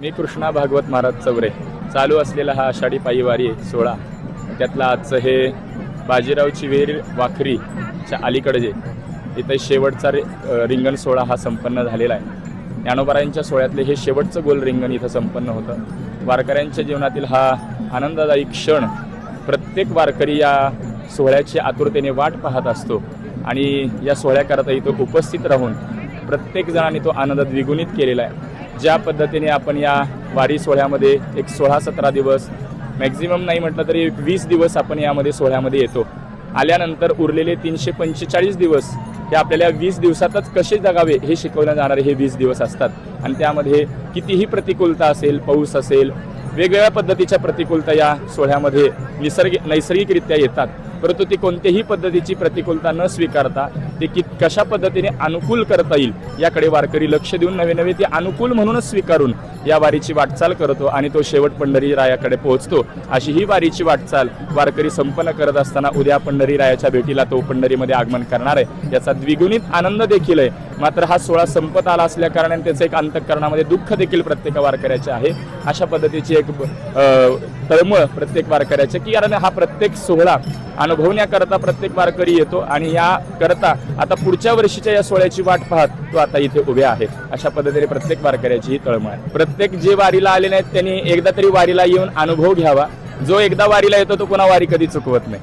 मी कृष्णा भागवत महाराज चौरे. चालू असलेला हा आषाढी पायीवारी सोहळा. त्यातला आजचं हे बाजीरावची वेर वाखरीच्या अलीकडे जे इथे शेवटचा रि रिंगण सोहळा हा संपन्न झालेला आहे. ज्ञानोबारायांच्या सोहळ्यातले हे शेवटचं गोल रिंगण इथं संपन्न होतं. वारकऱ्यांच्या जीवनातील हा आनंददायी क्षण प्रत्येक वारकरी या सोहळ्याची आतुरतेने वाट पाहत असतो आणि या सोहळ्याकरता इथं उपस्थित राहून प्रत्येक जणांनी तो आनंद द्विगुणित केलेला आहे. ज्या पद्धतीने आपण या वारी सोहळ्यामध्ये एक सोळा सतरा दिवस मॅक्झिमम नाही म्हटलं तरी एक वीस दिवस आपण यामध्ये सोहळ्यामध्ये येतो. आल्यानंतर उरलेले तीनशे पंचेचाळीस दिवस हे आपल्याला वीस दिवसातच कसे जगावे हे शिकवल्या जाणारे हे वीस दिवस असतात. आणि त्यामध्ये कितीही प्रतिकूलता असेल पाऊस असेल वेगवेगळ्या पद्धतीच्या प्रतिकूलता या सोहळ्यामध्ये निसर्ग नैसर्गिकरित्या येतात. परंतु ती कोणत्याही पद्धतीची प्रतिकूलता न स्वीकारता ते की कशा पद्धतीने अनुकूल करता येईल याकडे वारकरी लक्ष देऊन नवे नवे ती अनुकूल म्हणूनच स्वीकारून या वारीची वाटचाल करतो आणि तो शेवट पंढरी रायाकडे पोहोचतो. अशी ही वारीची वाटचाल वारकरी संपन्न करत असताना उद्या पंढरी रायाच्या भेटीला तो पंढरीमध्ये आगमन करणार आहे. याचा द्विगुणित आनंद देखील आहे. मात्र हा सोहळा संपत आला असल्या कारणाने त्याचं एक अंतकरणामध्ये दुःख देखील प्रत्येक वारकऱ्याचे आहे. अशा पद्धतीची एक तळमळ प्रत्येक वारकऱ्याचे की कारण हा प्रत्येक सोहळा अनुभवण्याकरता प्रत्येक वारकरी येतो आणि या करता आता पुढच्या वर्षीच्या या सोहळ्याची वाट पाहत तो आता इथे उभे आहेत अशा पद्धतीने प्रत्येक वारकऱ्याची ही तळमळ आहे. प्रत्येक जे वारीला आलेले आहेत त्यांनी एकदा तरी वारीला येऊन अनुभव घ्यावा. जो एकदा वारीला येतो तो पुन्हा वारी कधी चुकवत नाही.